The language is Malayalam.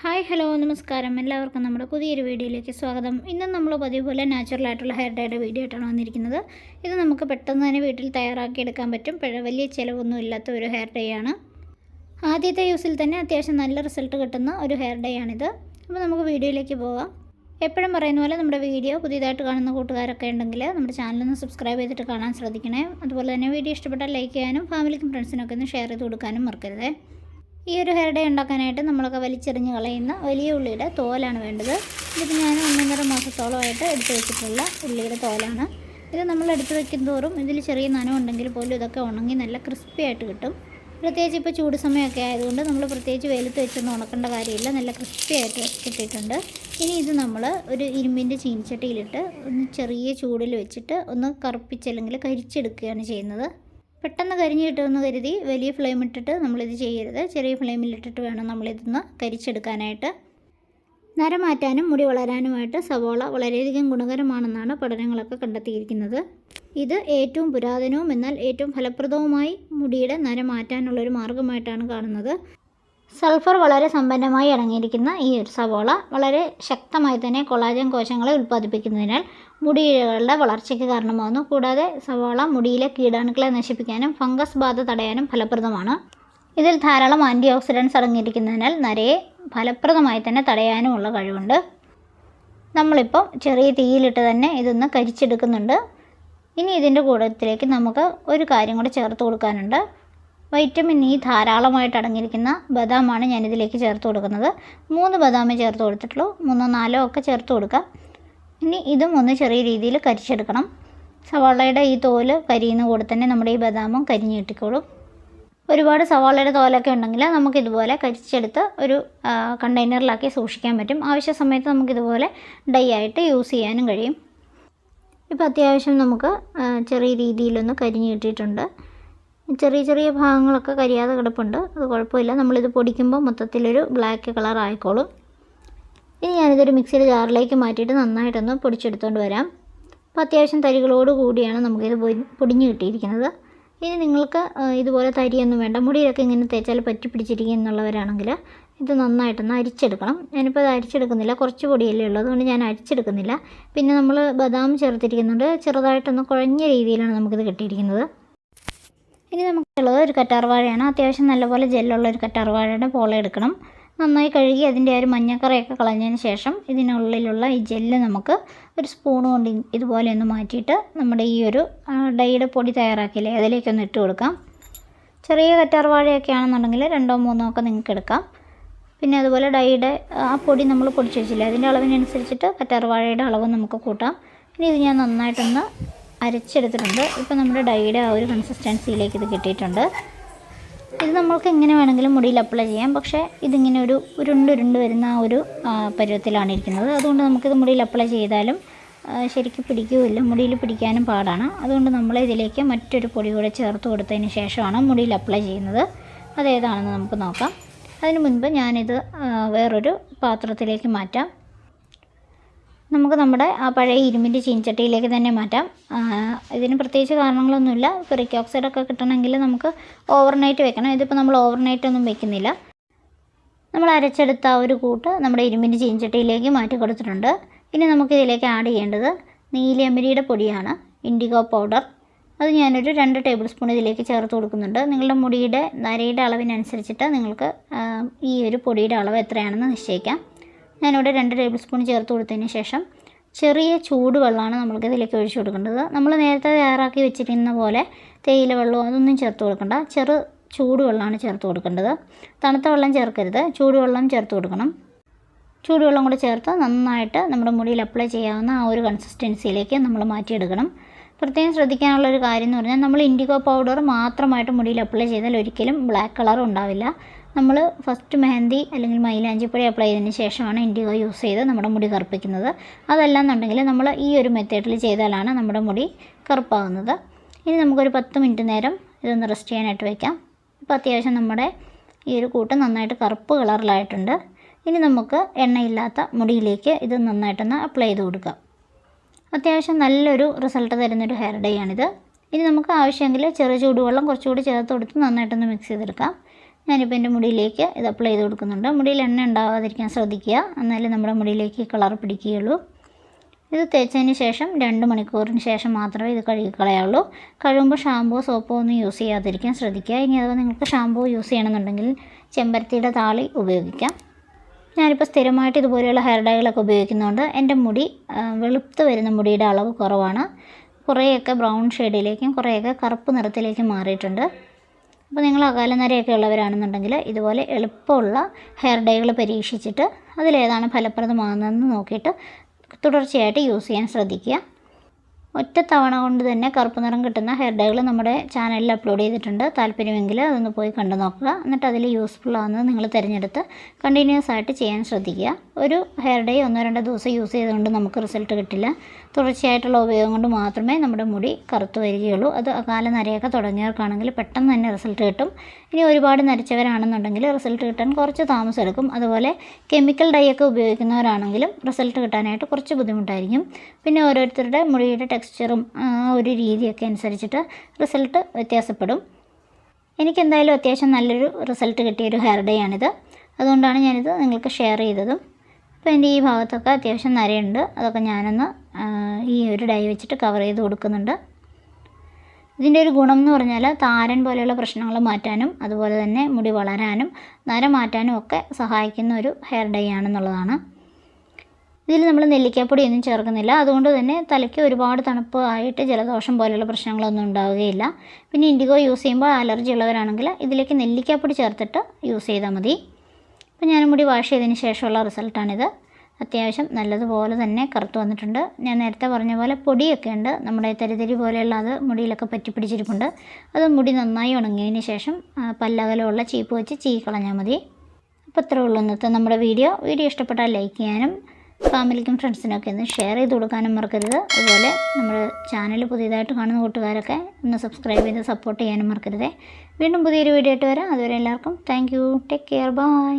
ഹായ് ഹലോ നമസ്കാരം. എല്ലാവർക്കും നമ്മുടെ പുതിയൊരു വീഡിയോയിലേക്ക് സ്വാഗതം. ഇന്ന് നമ്മൾ പതിവ് പോലെ നാച്ചുറൽ ആയിട്ടുള്ള ഹെയർ ഡേയുടെ വീഡിയോ ആയിട്ടാണ് വന്നിരിക്കുന്നത്. ഇത് നമുക്ക് പെട്ടെന്ന് തന്നെ വീട്ടിൽ തയ്യാറാക്കി എടുക്കാൻ പറ്റും വലിയ ചിലവൊന്നും ഇല്ലാത്ത ഒരു ഹെയർ ഡേ ആണ്. ആദ്യത്തെ യൂസിൽ തന്നെ അത്യാവശ്യം നല്ല റിസൾട്ട് കിട്ടുന്ന ഒരു ഹെയർ ഡേ ആണിത്. അപ്പോൾ നമുക്ക് വീഡിയോയിലേക്ക് പോകാം എപ്പോഴും പറയുന്ന പോലെ നമ്മുടെ വീഡിയോ പുതിയതായിട്ട് കാണുന്ന കൂട്ടുകാരൊക്കെ ഉണ്ടെങ്കിൽ നമ്മുടെ ചാനലൊന്ന് സബ്സ്ക്രൈബ് ചെയ്തിട്ട് കാണാൻ ശ്രദ്ധിക്കണേ. അതുപോലെ തന്നെ വീഡിയോ ഇഷ്ടപ്പെട്ടാൽ ലൈക്ക് ചെയ്യാനും ഫാമിലിക്കും ഫ്രണ്ട്സിനൊക്കെ ഒന്ന് ഷെയർ ചെയ്ത് കൊടുക്കാനും മറക്കരുതേ. ഈ ഒരു ഹെയർഡേ ഉണ്ടാക്കാനായിട്ട് നമ്മളൊക്കെ വലിച്ചെറിഞ്ഞ് കളയുന്ന വലിയ ഉള്ളിയുടെ തോലാണ് വേണ്ടത്. ഇത് ഞാൻ ഒന്നൊന്നര മാസത്തോളമായിട്ട് എടുത്തു വെച്ചിട്ടുള്ള ഉള്ളിയുടെ തോലാണ്. ഇത് നമ്മൾ എടുത്തു വെക്കും തോറും ഇതിൽ ചെറിയ നനം ഉണ്ടെങ്കിൽ പോലും ഇതൊക്കെ ഉണങ്ങി നല്ല ക്രിസ്പി ആയിട്ട് കിട്ടും. പ്രത്യേകിച്ച് ഇപ്പോൾ ചൂട് സമയമൊക്കെ ആയതുകൊണ്ട് നമ്മൾ പ്രത്യേകിച്ച് വെയിലത്ത് വെച്ചൊന്നും ഉണക്കേണ്ട കാര്യമില്ല. നല്ല ക്രിസ്പി ആയിട്ട് കിട്ടിയിട്ടുണ്ട്. ഇനി ഇത് നമ്മൾ ഒരു ഇരുമ്പിന്റെ ചീനിച്ചട്ടിയിലിട്ട് ഒന്ന് ചെറിയ ചൂടിൽ വെച്ചിട്ട് ഒന്ന് കറുപ്പിച്ചല്ലെങ്കിൽ കരിച്ചെടുക്കുകയാണ് ചെയ്യുന്നത്. പെട്ടെന്ന് കരിഞ്ഞ് കിട്ടുമെന്ന് കരുതി വലിയ ഫ്ലെയിം ഇട്ടിട്ട് നമ്മളിത് ചെയ്യരുത്. ചെറിയ ഫ്ലെയിമിലിട്ടിട്ട് വേണം നമ്മളിതൊന്ന് കരിച്ചെടുക്കാനായിട്ട്. നര മാറ്റാനും മുടി വളരാനുമായിട്ട് സവോള വളരെയധികം ഗുണകരമാണെന്നാണ് പഠനങ്ങളൊക്കെ കണ്ടെത്തിയിരിക്കുന്നത്. ഇത് ഏറ്റവും പുരാതനവും എന്നാൽ ഏറ്റവും ഫലപ്രദവുമായി മുടിയുടെ നര മാറ്റാനുള്ളൊരു മാർഗമായിട്ടാണ് കാണുന്നത്. സൾഫർ വളരെ സമ്പന്നമായി അടങ്ങിയിരിക്കുന്ന ഈ ഒരു സവോള വളരെ ശക്തമായി തന്നെ കൊളാജൻ കോശങ്ങളെ ഉൽപ്പാദിപ്പിക്കുന്നതിനാൽ മുടിയിഴകളുടെ വളർച്ചയ്ക്ക് കാരണമാകുന്നു കൂടാതെ സവാള മുടിയിലെ കീടാണുക്കളെ നശിപ്പിക്കാനും ഫംഗസ് ബാധ തടയാനും ഫലപ്രദമാണ്. ഇതിൽ ധാരാളം ആന്റി ഓക്സിഡൻസ് അടങ്ങിയിരിക്കുന്നതിനാൽ നരയെ ഫലപ്രദമായി തന്നെ തടയാനുമുള്ള കഴിവുണ്ട്. നമ്മളിപ്പോൾ ചെറിയ തീയിലിട്ട് തന്നെ ഇതൊന്ന് കരിച്ചെടുക്കുന്നുണ്ട്. ഇനി ഇതിന്റെ കൂടത്തിലേക്ക് നമുക്ക് ഒരു കാര്യം കൂടി ചേർത്ത് കൊടുക്കാനുണ്ട്. വൈറ്റമിൻ ഇ ധാരാളമായിട്ട് അടങ്ങിയിരിക്കുന്ന ബദാമാണ് ഞാനിതിലേക്ക് ചേർത്ത് കൊടുക്കുന്നത്. മൂന്ന് ബദാമേ ചേർത്ത് കൊടുത്തിട്ടുള്ളൂ. മൂന്നോ നാലോ ഒക്കെ ചേർത്ത് കൊടുക്കാം. ഇനി ഇതും ഒന്ന് ചെറിയ രീതിയിൽ കരിച്ചെടുക്കണം. സവാളയുടെ ഈ തോൽ കരിയുന്ന കൂടെ തന്നെ നമ്മുടെ ഈ ബദാമും കരിഞ്ഞ് കിട്ടിക്കോളും. ഒരുപാട് സവാളയുടെ തോലൊക്കെ ഉണ്ടെങ്കിൽ നമുക്കിതുപോലെ കരിച്ചെടുത്ത് ഒരു കണ്ടെയ്നറിലാക്കി സൂക്ഷിക്കാൻ പറ്റും. ആവശ്യ സമയത്ത് നമുക്കിതുപോലെ ഡൈ ആയിട്ട് യൂസ് ചെയ്യാനും കഴിയും. ഇപ്പോൾ അത്യാവശ്യം നമുക്ക് ചെറിയ രീതിയിലൊന്ന് കരിഞ്ഞ് കിട്ടിയിട്ടുണ്ട്. ചെറിയ ചെറിയ ഭാഗങ്ങളൊക്കെ കരിയാതെ കിടപ്പുണ്ട്. അത് കുഴപ്പമില്ല. നമ്മളിത് പൊടിക്കുമ്പോൾ മൊത്തത്തിലൊരു ബ്ലാക്ക് കളർ ആയിക്കോളും ഇനി ഞാനിതൊരു മിക്സിയുടെ ജാറിലേക്ക് മാറ്റിയിട്ട് നന്നായിട്ടൊന്ന് പൊടിച്ചെടുത്തുകൊണ്ട് വരാം. അപ്പോൾ അത്യാവശ്യം തരികളോട് കൂടിയാണ് നമുക്കിത് പൊടി- പൊടിഞ്ഞ് കിട്ടിയിരിക്കുന്നത്. ഇനി നിങ്ങൾക്ക് ഇതുപോലെ തരിയൊന്നും വേണ്ട. മുടിയിലൊക്കെ ഇങ്ങനെ തേച്ചാൽ പറ്റി പിടിച്ചിരിക്കുക എന്നുള്ളവരാണെങ്കിൽ ഇത് നന്നായിട്ടൊന്ന് അരിച്ചെടുക്കണം. ഞാനിപ്പോൾ അത് അരിച്ചെടുക്കുന്നില്ല. കുറച്ച് പൊടിയല്ലേ ഉള്ളൂ. അതുകൊണ്ട് ഞാൻ അരിച്ചെടുക്കുന്നില്ല. പിന്നെ നമ്മൾ ബദാം ചേർത്തിരിക്കുന്നുണ്ട്. ചെറുതായിട്ടൊന്ന് കുഴഞ്ഞ രീതിയിലാണ് നമുക്കിത് കിട്ടിയിരിക്കുന്നത്. ഇനി നമുക്കുള്ളത് ഒരു കറ്റാർവാഴയാണ്. അത്യാവശ്യം നല്ലപോലെ ജെല്ലുള്ള ഒരു കറ്റാർവാഴയുടെ പോള എടുക്കണം. നന്നായി കഴുകി അതിന്റെ ഒരു മഞ്ഞക്കറയൊക്കെ കളഞ്ഞതിന് ശേഷം ഇതിനുള്ളിലുള്ള ഈ ജെല്ല് നമുക്ക് ഒരു സ്പൂൺ കൊണ്ട് ഇതുപോലെ ഒന്ന് മാറ്റിയിട്ട് നമ്മുടെ ഈ ഒരു ഡൈയുടെ പൊടി തയ്യാറാക്കിയില്ലേ അതിലേക്കൊന്ന് ഇട്ട് കൊടുക്കാം. ചെറിയ കറ്റാർവാഴയൊക്കെ ആണെന്നുണ്ടെങ്കിൽ രണ്ടോ മൂന്നോ ഒക്കെ നിങ്ങൾക്ക് എടുക്കാം. പിന്നെ അതുപോലെ ഡൈയുടെ ആ പൊടി നമ്മൾ പൊടിച്ച് വെച്ചില്ലേ അതിന്റെ അളവിനനുസരിച്ചിട്ട് കറ്റാർവാഴയുടെ അളവ് നമുക്ക് കൂട്ടാം. ഇനി ഇത് ഞാൻ നന്നായിട്ടൊന്ന് അരച്ചെടുത്തിട്ടുണ്ട്. ഇപ്പോൾ നമ്മുടെ ഡൈയുടെ ആ ഒരു കൺസിസ്റ്റൻസിയിലേക്ക് ഇത് കിട്ടിയിട്ടുണ്ട്. ഇത് നമ്മൾക്ക് എങ്ങനെ വേണമെങ്കിലും മുടിയിൽ അപ്ലൈ ചെയ്യാം. പക്ഷേ ഇതിങ്ങനെ ഒരു ഉരുണ്ട് ഉരുണ്ട് വരുന്ന ആ ഒരു പരുവത്തിലാണ് ഇരിക്കുന്നത്. അതുകൊണ്ട് നമുക്കിത് മുടിയിൽ അപ്ലൈ ചെയ്താലും ശരിക്കും പിടിക്കുകയില്ല മുടിയിൽ പിടിക്കാനും പാടാണ്. അതുകൊണ്ട് നമ്മൾ ഇതിലേക്ക് മറ്റൊരു പൊടി കൂടെ ചേർത്ത് കൊടുത്തതിന് ശേഷമാണ് മുടിയിൽ അപ്ലൈ ചെയ്യുന്നത്. അതേതാണെന്ന് നമുക്ക് നോക്കാം. അതിന് മുൻപ് ഞാനിത് വേറൊരു പാത്രത്തിലേക്ക് മാറ്റാം. നമുക്ക് നമ്മുടെ ആ പഴയ ഇരുമ്പിന്റെ ചീനച്ചട്ടിയിലേക്ക് തന്നെ മാറ്റാം. ഇതിന് പ്രത്യേകിച്ച് കാരണങ്ങളൊന്നുമില്ല. ഫെറിക് ഓക്സൈഡ് ഒക്കെ കിട്ടണമെങ്കിൽ നമുക്ക് ഓവർനൈറ്റ് വെക്കണം. ഇതിപ്പോൾ നമ്മൾ ഓവർനൈറ്റ് ഒന്നും വെക്കുന്നില്ല. നമ്മൾ അരച്ചെടുത്ത ആ ഒരു കൂട്ട് നമ്മുടെ ഇരുമ്പിന്റെ ചീനച്ചട്ടിയിലേക്ക് മാറ്റി കൊടുത്തിട്ടുണ്ട്. ഇനി നമുക്ക് ഇതിലേക്ക് ആഡ് ചെയ്യേണ്ടത് നീലിയമ്പരിയുടെ പൊടിയാണ് ഇൻഡിഗോ പൗഡർ അത് ഞാനൊരു രണ്ട് ടേബിൾ സ്പൂൺ ഇതിലേക്ക് ചേർത്ത് കൊടുക്കുന്നുണ്ട്. നിങ്ങളുടെ മുടിയുടെ നരയുടെ അളവിനനുസരിച്ചിട്ട് നിങ്ങൾക്ക് ഈ ഒരു പൊടിയുടെ അളവ് എത്രയാണെന്ന് നിശ്ചയിക്കാം. ഞാനിവിടെ രണ്ട് ടേബിൾ സ്പൂൺ ചേർത്ത് കൊടുത്തതിന് ശേഷം ചെറിയ ചൂടുവെള്ളമാണ് നമ്മൾക്ക് ഇതിലേക്ക് ഒഴിച്ചു കൊടുക്കേണ്ടത്. നമ്മൾ നേരത്തെ തയ്യാറാക്കി വെച്ചിരിക്കുന്ന പോലെ തേയില വെള്ളമോ അതൊന്നും ചേർത്ത് കൊടുക്കണ്ട. ചെറു ചൂടുവെള്ളമാണ് ചേർത്ത് കൊടുക്കേണ്ടത്. തണുത്ത വെള്ളം ചേർക്കരുത്. ചൂടുവെള്ളം ചേർത്ത് കൊടുക്കണം. ചൂടുവെള്ളം കൂടെ ചേർത്ത് നന്നായിട്ട് നമ്മുടെ മുടിയിൽ അപ്ലൈ ചെയ്യാവുന്ന ആ ഒരു കൺസിസ്റ്റൻസിയിലേക്ക് നമ്മൾ മാറ്റിയെടുക്കണം. പ്രത്യേകം ശ്രദ്ധിക്കാനുള്ള ഒരു കാര്യം എന്ന് പറഞ്ഞാൽ നമ്മൾ ഇൻഡിഗോ പൗഡർ മാത്രമായിട്ട് മുടിയിൽ അപ്ലൈ ചെയ്താൽ ഒരിക്കലും ബ്ലാക്ക് കളർ ഉണ്ടാവില്ല. നമ്മൾ ഫസ്റ്റ് മെഹന്തി അല്ലെങ്കിൽ മൈലാഞ്ചിപ്പൊടി അപ്ലൈ ചെയ്തതിന് ശേഷമാണ് ഇൻഡിഗോ യൂസ് ചെയ്ത് നമ്മുടെ മുടി കറുപ്പിക്കുന്നത്. അതല്ലാന്നുണ്ടെങ്കിൽ നമ്മൾ ഈ ഒരു മെത്തേഡിൽ ചെയ്താലാണ് നമ്മുടെ മുടി കറുപ്പാകുന്നത്. ഇനി നമുക്കൊരു പത്ത് മിനിറ്റ് നേരം ഇതൊന്ന് റെസ്റ്റ് ചെയ്യാനായിട്ട് വയ്ക്കാം ഇപ്പോൾ അത്യാവശ്യം നമ്മുടെ ഈ ഒരു കൂട്ട് നന്നായിട്ട് കറുപ്പ് കളറിലായിട്ടുണ്ട് ഇനി നമുക്ക് എണ്ണയില്ലാത്ത മുടിയിലേക്ക് ഇത് നന്നായിട്ടൊന്ന് അപ്ലൈ ചെയ്ത് കൊടുക്കാം. അത്യാവശ്യം നല്ലൊരു റിസൾട്ട് തരുന്നൊരു ഹെയർ ഡേ ആണിത്. ഇനി നമുക്ക് ആവശ്യമെങ്കിൽ ചെറു ചൂടുവെള്ളം കുറച്ചുകൂടി ചേർത്ത് കൊടുത്ത് നന്നായിട്ടൊന്ന് മിക്സ് ചെയ്തെടുക്കാം. ഞാനിപ്പോൾ എന്റെ മുടിയിലേക്ക് ഇത് അപ്ലൈ ചെയ്ത് കൊടുക്കുന്നുണ്ട്. മുടിയിൽ എണ്ണ ഉണ്ടാവാതിരിക്കാൻ ശ്രദ്ധിക്കുക. എന്നാലേ നമ്മുടെ മുടിയിലേക്ക് കളർ പിടിക്കുകയുള്ളൂ. ഇത് തേച്ചതിന് ശേഷം രണ്ട് മണിക്കൂറിന് ശേഷം മാത്രമേ ഇത് കഴുകി കളയാവുള്ളൂ. കഴുകുമ്പോൾ ഷാമ്പോ സോപ്പോ ഒന്നും യൂസ് ചെയ്യാതിരിക്കാൻ ശ്രദ്ധിക്കുക. ഇനി അഥവാ നിങ്ങൾക്ക് ഷാമ്പോ യൂസ് ചെയ്യണമെന്നുണ്ടെങ്കിൽ ചെമ്പരത്തിയുടെ താളി ഉപയോഗിക്കാം. ഞാനിപ്പോൾ സ്ഥിരമായിട്ട് ഇതുപോലെയുള്ള ഹെയർ ഡൈകളൊക്കെ ഉപയോഗിക്കുന്നതുകൊണ്ട് എന്റെ മുടി വെളുത്ത് വരുന്ന മുടിയുടെ അളവ് കുറവാണ്. കുറേയൊക്കെ ബ്രൗൺ ഷെയ്ഡിലേക്കും കുറേയൊക്കെ കറുപ്പ് നിറത്തിലേക്കും മാറിയിട്ടുണ്ട്. അപ്പോൾ നിങ്ങൾ അകാലനരയൊക്കെ ഉള്ളവരാണെന്നുണ്ടെങ്കിൽ ഇതുപോലെ എളുപ്പമുള്ള ഹെയർ ഡൈകൾ പരീക്ഷിച്ചിട്ട് അതിലേതാണ് ഫലപ്രദമാകുന്നതെന്ന് നോക്കിയിട്ട് തുടർച്ചയായിട്ട് യൂസ് ചെയ്യാൻ ശ്രദ്ധിക്കുക. ഒറ്റ തവണ കൊണ്ട് തന്നെ കറുപ്പ് നിറം കിട്ടുന്ന ഹെയർ ഡൈകൾ നമ്മുടെ ചാനലിൽ അപ്ലോഡ് ചെയ്തിട്ടുണ്ട്. താല്പര്യമെങ്കിൽ അതൊന്ന് പോയി കണ്ടു നോക്കുക. എന്നിട്ട് അതിൽ യൂസ്ഫുൾ ആവുന്നത് നിങ്ങൾ തിരഞ്ഞെടുത്ത് കണ്ടിന്യൂസ് ആയിട്ട് ചെയ്യാൻ ശ്രദ്ധിക്കുക. ഒരു ഹെയർ ഡൈ ഒന്നോ രണ്ടോ ദിവസം യൂസ് ചെയ്തുകൊണ്ട് നമുക്ക് റിസൾട്ട് കിട്ടില്ല. തുടർച്ചയായിട്ടുള്ള ഉപയോഗം കൊണ്ട് മാത്രമേ നമ്മുടെ മുടി കറുത്തു വരികയുള്ളൂ. അത് അകാല നരയൊക്കെ തുടങ്ങിയവർക്കാണെങ്കിൽ പെട്ടെന്ന് തന്നെ റിസൾട്ട് കിട്ടും. ഇനി ഒരുപാട് നരച്ചവരാണെന്നുണ്ടെങ്കിൽ റിസൾട്ട് കിട്ടാൻ കുറച്ച് താമസം എടുക്കും. അതുപോലെ കെമിക്കൽ ഡൈ ഒക്കെ ഉപയോഗിക്കുന്നവരാണെങ്കിലും റിസൾട്ട് കിട്ടാനായിട്ട് കുറച്ച് ബുദ്ധിമുട്ടായിരിക്കും. പിന്നെ ഓരോരുത്തരുടെ മുടിയുടെ ടെക്സ്ചറും ആ ഒരു രീതിയൊക്കെ അനുസരിച്ചിട്ട് റിസൾട്ട് വ്യത്യാസപ്പെടും. എനിക്കെന്തായാലും അത്യാവശ്യം നല്ലൊരു റിസൾട്ട് കിട്ടിയൊരു ഹെയർ ഡേ ആണിത്. അതുകൊണ്ടാണ് ഞാനിത് നിങ്ങൾക്ക് ഷെയർ ചെയ്തതും. അപ്പോൾ എന്റെ ഈ ഭാഗത്തൊക്കെ അത്യാവശ്യം നരയുണ്ട്. അതൊക്കെ ഞാനൊന്ന് ഈ ഒരു ഡൈ വെച്ചിട്ട് കവർ ചെയ്ത് കൊടുക്കുന്നുണ്ട്. ഇതിന്റെ ഒരു ഗുണം എന്ന് പറഞ്ഞാൽ താരൻ പോലെയുള്ള പ്രശ്നങ്ങൾ മാറ്റാനും അതുപോലെ തന്നെ മുടി വളരാനും നര മാറ്റാനും ഒക്കെ സഹായിക്കുന്ന ഒരു ഹെയർ ഡൈ ആണെന്നുള്ളതാണ്. ഇതിൽ നമ്മൾ നെല്ലിക്കാപ്പൊടി ഒന്നും ചേർക്കുന്നില്ല. അതുകൊണ്ട് തന്നെ തലയ്ക്ക് ഒരുപാട് തണുപ്പ് ആയിട്ട് ജലദോഷം പോലെയുള്ള പ്രശ്നങ്ങളൊന്നും ഉണ്ടാവുകയില്ല. പിന്നെ ഇൻഡിഗോ യൂസ് ചെയ്യുമ്പോൾ അലർജി ഉള്ളവരാണെങ്കിൽ ഇതിലേക്ക് നെല്ലിക്കാപ്പൊടി ചേർത്തിട്ട് യൂസ് ചെയ്താൽ മതി. അപ്പോൾ ഞാൻ മുടി വാഷ് ചെയ്തതിന് ശേഷമുള്ള റിസൾട്ടാണിത്. അത്യാവശ്യം നല്ലതുപോലെ തന്നെ കറുത്ത് വന്നിട്ടുണ്ട്. ഞാൻ നേരത്തെ പറഞ്ഞ പോലെ പൊടിയൊക്കെ ഉണ്ട്. നമ്മുടെ തരിതരി പോലെയുള്ള അത് മുടിയിലൊക്കെ പറ്റി പിടിച്ചിരിപ്പുണ്ട്. അത് മുടി നന്നായി ഉണങ്ങിയതിന് ശേഷം പല്ലകലമുള്ള ചീപ്പ് വെച്ച് ചീ കളഞ്ഞാൽ മതി. അപ്പോൾ അത്രേ ഉള്ളൂ ഇന്നത്തെ നമ്മുടെ വീഡിയോ. വീഡിയോ ഇഷ്ടപ്പെട്ടാൽ ലൈക്ക് ചെയ്യാനും ഫാമിലിക്കും ഫ്രണ്ട്സിനൊക്കെ ഒന്ന് ഷെയർ ചെയ്ത് കൊടുക്കാനും മറക്കരുത്. അതുപോലെ നമ്മുടെ ചാനൽ പുതിയതായിട്ട് കാണുന്ന കൂട്ടുകാരൊക്കെ ഒന്ന് സബ്സ്ക്രൈബ് ചെയ്ത് സപ്പോർട്ട് ചെയ്യാനും മറക്കരുത്. വീണ്ടും പുതിയൊരു വീഡിയോ ആയിട്ട് വരാം. അതുവരെ എല്ലാവർക്കും താങ്ക് ടേക്ക് കെയർ. ബൈ.